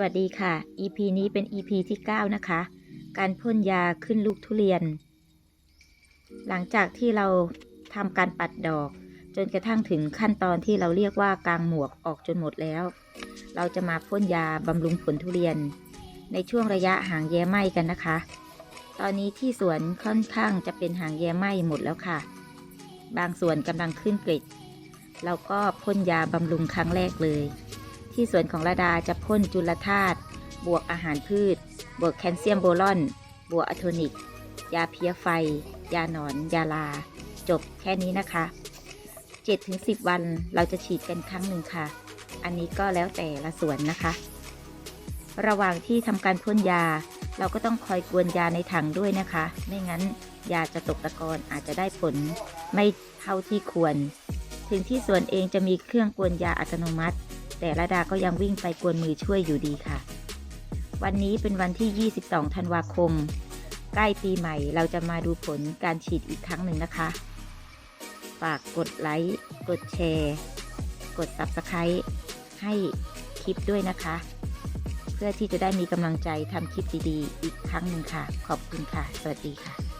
วัสดีค่ะ EP นี้เป็น EP ที่ 9 นะคะ การพ่นยาขึ้นลูกทุเรียน หลังจากที่เราทำการปัดดอก จนกระทั่งถึงขั้นตอนที่เราเรียกว่ากลางหมวกออกจนหมดแล้ว เราจะมาพ่นยาบำรุงผลทุเรียน ในช่วงระยะหางแย้ไหมกันนะคะ ตอนนี้ที่สวนค่อนข้างจะเป็นหางแย้ไหมหมดแล้วค่ะ บางส่วนกำลังขึ้นกริดเราก็พ่นยาบำรุงครั้งแรกเลย ที่สวนของระดาจะพ่นจุลธาตุบวกอาหารพืช บวกแคลเซียมโบรอน บวกอะโทนิก ยาเพี้ยไฟ ยาหนอน ยาลา จบแค่นี้นะคะ 7-10 วันเราจะฉีดกันครั้งหนึ่งค่ะ อันนี้ก็แล้วแต่ละสวนนะคะ ระหว่างที่ทำการพ่นยา เราก็ต้องคอยกวนยาในถังด้วยนะคะ ไม่งั้นยาจะตกตะกอนอาจจะได้ผลไม่เท่าที่ควร ถึงที่สวนเองจะมีเครื่องกวนยาอัตโนมัติ แต่ระดาก็ยังวิ่งไปกวนมือช่วยอยู่ดีค่ะ วันนี้เป็นวันที่ 22 ธันวาคม ใกล้ปีใหม่เราจะมาดูผลการฉีดอีกครั้งหนึ่งนะคะ ฝากกดไลค์ กดแชร์ กด Subscribe ให้คลิปด้วยนะคะ เพื่อที่จะได้มีกำลังใจทำคลิปดีๆ อีกครั้งหนึ่งค่ะ ขอบคุณค่ะ สวัสดีค่ะ